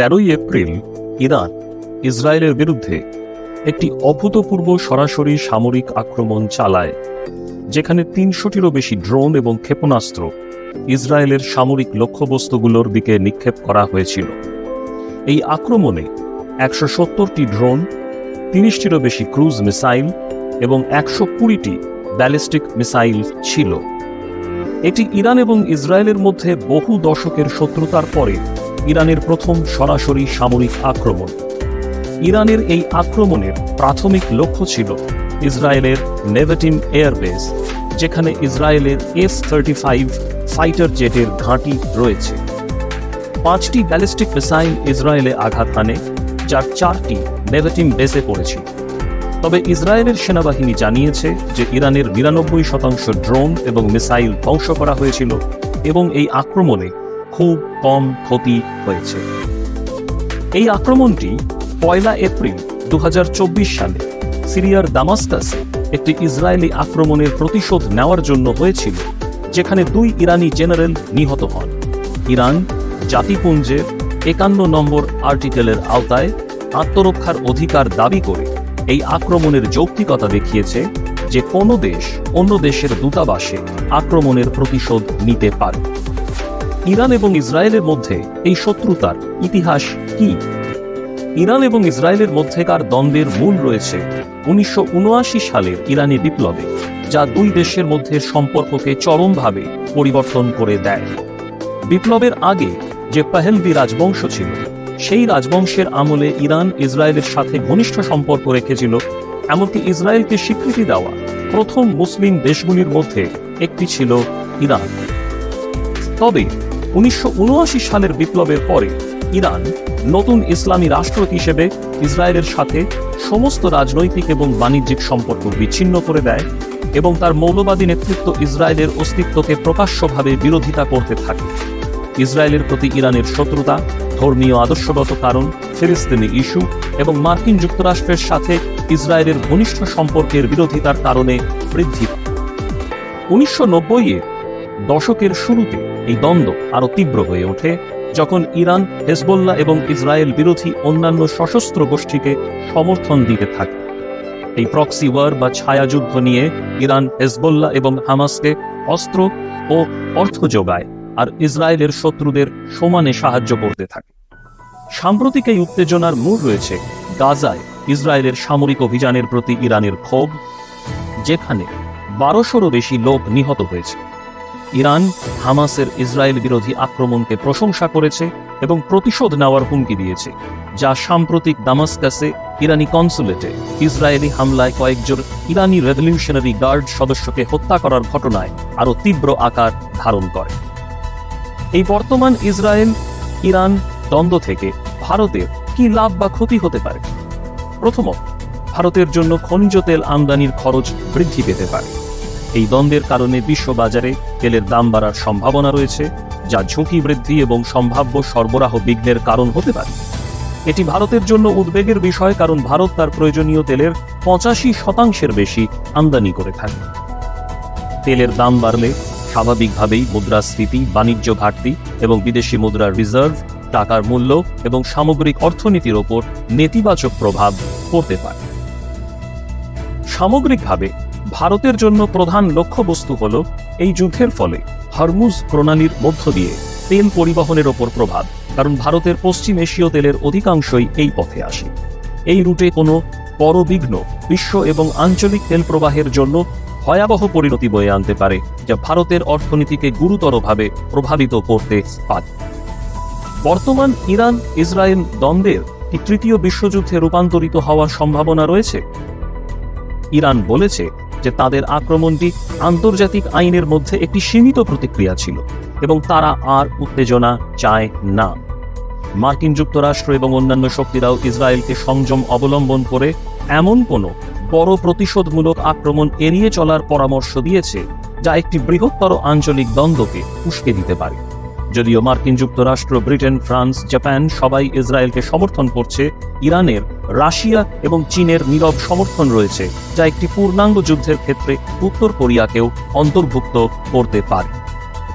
তেরোই April Iran, ইসরায়েলের বিরুদ্ধে একটি অভূতপূর্ব সরাসরি সামরিক আক্রমণ চালায়, যেখানে তিনশোটিরও বেশি ড্রোন এবং ক্ষেপণাস্ত্র ইসরায়েলের সামরিক লক্ষ্যবস্তুগুলোর দিকে নিক্ষেপ করা হয়েছিল। এই আক্রমণে একশো সত্তরটি ড্রোন, তিরিশটিরও বেশি ক্রুজ মিসাইল এবং একশো কুড়িটি ব্যালিস্টিক মিসাইল ছিল। এটি ইরান এবং ইসরায়েলের মধ্যে বহু দশকের শত্রুতার পরে ইরানের প্রথম সরাসরি সামরিক আক্রমণ। ইরানের এই আক্রমণের প্রাথমিক লক্ষ্য ছিল ইসরায়েলের নেভেটিম এয়ারবেস, যেখানে ইসরায়েলের এস থার্টি ফাইভ ফাইটার জেটের ঘাঁটি রয়েছে। পাঁচটি ব্যালিস্টিক মিসাইল ইসরায়েলে আঘাত হানে, যার চারটি নেভেটিম বেসে পড়েছিল তবে ইসরায়েলের সেনাবাহিনী জানিয়েছে যে ইরানের নিরানব্বই শতাংশ ড্রোন এবং মিসাইল ধ্বংস করা হয়েছিল এবং এই আক্রমণে খুব কম ক্ষতি হয়েছে। এই আক্রমণটি পয়লা এপ্রিল দু হাজার চব্বিশ সালে সিরিয়ার দামাস্কাসে একটি ইসরায়েলি আক্রমণের প্রতিশোধ নেওয়ার জন্য হয়েছিল, যেখানে দুই ইরানি জেনারেল নিহত হন। ইরান জাতিপুঞ্জের একান্ন নম্বর আর্টিকেলের আওতায় আত্মরক্ষার অধিকার দাবি করে এই আক্রমণের যৌক্তিকতা দেখিয়েছে যে কোনো দেশ অন্য দেশের দূতাবাসে আক্রমণের প্রতিশোধ নিতে পারে। ইরান এবং ইসরায়েলের মধ্যে এই শত্রুতার ইতিহাস কি? ইরান এবং ইসরায়েলের মধ্যেকার দ্বন্দ্বের মূল রয়েছে উনিশশো সালের ইরানি বিপ্লবে, যা দুই দেশের মধ্যে সম্পর্ককে চরমভাবে পরিবর্তন করে দেয়। বিপ্লবের আগে যে পাহেলভি রাজবংশ ছিল, সেই রাজবংশের আমলে ইরান ইসরায়েলের সাথে ঘনিষ্ঠ সম্পর্ক রেখেছিল, এমনকি ইসরায়েলকে স্বীকৃতি দেওয়া প্রথম মুসলিম দেশগুলির মধ্যে একটি ছিল ইরান। তবে উনিশশো উনআশি সালের বিপ্লবের পরে ইরান নতুন ইসলামী রাষ্ট্র হিসেবে ইসরায়েলের সাথে সমস্ত রাজনৈতিক এবং বাণিজ্যিক সম্পর্ক বিচ্ছিন্ন করে দেয় এবং তার মৌলবাদী নেতৃত্ব ইসরায়েলের অস্তিত্বকে প্রকাশ্যভাবে বিরোধিতা করতে থাকে। ইসরায়েলের প্রতি ইরানের শত্রুতা, ধর্মীয় আদর্শগত কারণ, ফিলিস্তিনি ইস্যু এবং মার্কিন যুক্তরাষ্ট্রের সাথে ইসরায়েলের ঘনিষ্ঠ সম্পর্কের বিরোধিতার কারণে বৃদ্ধি উনিশশো এর দশকের শুরুতে এই দ্বন্দ্ব আরও তীব্র হয়ে ওঠে, যখন ইরান, হেজবোল্লাহ এবং ইসরায়েল বিরোধী অন্যান্য সশস্ত্র গোষ্ঠীকে সমর্থন দিতে থাকে। এই প্রক্সি ওয়ার বা ছায়াযুদ্ধ নিয়ে ইরান, হেজবোল্লাহ এবং হামাসকে অস্ত্র ও অর্থ যোগায় আর ইসরায়েলের শত্রুদের সমানে সাহায্য করতে থাকে। সাম্প্রতিক এই উত্তেজনার মূল রয়েছে গাজায় ইসরায়েলের সামরিক অভিযানের প্রতি ইরানের ক্ষোভ, যেখানে বারোশোরও বেশি লোক নিহত হয়েছে। ইরান, হামাসের ইসরায়েল বিরোধী আক্রমণকে প্রশংসা করেছে এবং প্রতিশোধ নেওয়ার হুমকি দিয়েছে, যা সাম্প্রতিক দামাস্কাসে ইরানি কনসুলেটে ইসরায়েলি হামলায় কয়েকজন ইরানি রেভলিউশনারি গার্ড সদস্যকে হত্যা করার ঘটনায় আরও তীব্র আকার ধারণ করে। এই বর্তমান ইসরায়েল, ইরান দ্বন্দ্ব থেকে ভারতের কি লাভ বা ক্ষতি হতে পারে? প্রথমত, ভারতের জন্য খনিজ তেল আমদানির খরচ বৃদ্ধি পেতে পারে। এই দ্বন্দ্বের কারণে বিশ্ববাজারে তেলের দাম বাড়ার সম্ভাবনা রয়েছে, যা ঝুঁকি বৃদ্ধি এবং সম্ভাব্য সরবরাহ বিঘ্নের কারণ হতে পারে। এটি ভারতের জন্য উদ্বেগের বিষয় কারণ ভারত তার প্রয়োজনীয় তেলের পঁচাশি শতাংশের বেশি আমদানি করে থাকে। তেলের দাম বাড়লে স্বাভাবিকভাবেই মুদ্রাস্ফীতি বাণিজ্য ঘাটতি এবং বিদেশি মুদ্রার রিজার্ভ, টাকার মূল্য এবং সামগ্রিক অর্থনীতির ওপর নেতিবাচক প্রভাব পড়তে পারে। সামগ্রিকভাবে ভারতের জন্য প্রধান লক্ষ্যবস্তু হল এই যুদ্ধের ফলে হরমুজ প্রণালীর মধ্য দিয়ে তেল পরিবহনের ওপর প্রভাব, কারণ ভারতের পশ্চিম এশীয় তেলের অধিকাংশই এই পথে আসে। এই রুটে কোনো বড় বিঘ্ন বিশ্ব এবং আঞ্চলিক তেল প্রবাহের জন্য ভয়াবহ পরিণতি বয়ে আনতে পারে, যা ভারতের অর্থনীতিকে গুরুতরভাবে প্রভাবিত করতে পারে। বর্তমান ইরান ইসরায়েল দ্বন্দ্বের কি তৃতীয় বিশ্বযুদ্ধে রূপান্তরিত হওয়ার সম্ভাবনা রয়েছে? ইরান বলেছে যে তাদের আক্রমণটি আন্তর্জাতিক আইনের মধ্যে একটি সীমিত প্রতিক্রিয়া ছিল এবং তারা আর উত্তেজনা চায় না। মার্কিন যুক্তরাষ্ট্র এবং অন্যান্য শক্তিরাও ইসরায়েলকে সংযম অবলম্বন করে এমন কোনো বড় প্রতিশোধমূলক আক্রমণ এড়িয়ে চলার পরামর্শ দিয়েছে, যা একটি বৃহত্তর আঞ্চলিক দ্বন্দ্বকে উস্কে দিতে পারে। যদিও মার্কিন যুক্তরাষ্ট্র, ব্রিটেন, ফ্রান্স, জাপান সবাই ইসরায়েলকে সমর্থন করছে, ইরানের, রাশিয়া এবং চীনের নীরব সমর্থন রয়েছে, যা একটি পূর্ণাঙ্গ যুদ্ধের ক্ষেত্রে উত্তর কোরিয়াকেও অন্তর্ভুক্ত করতে পারে।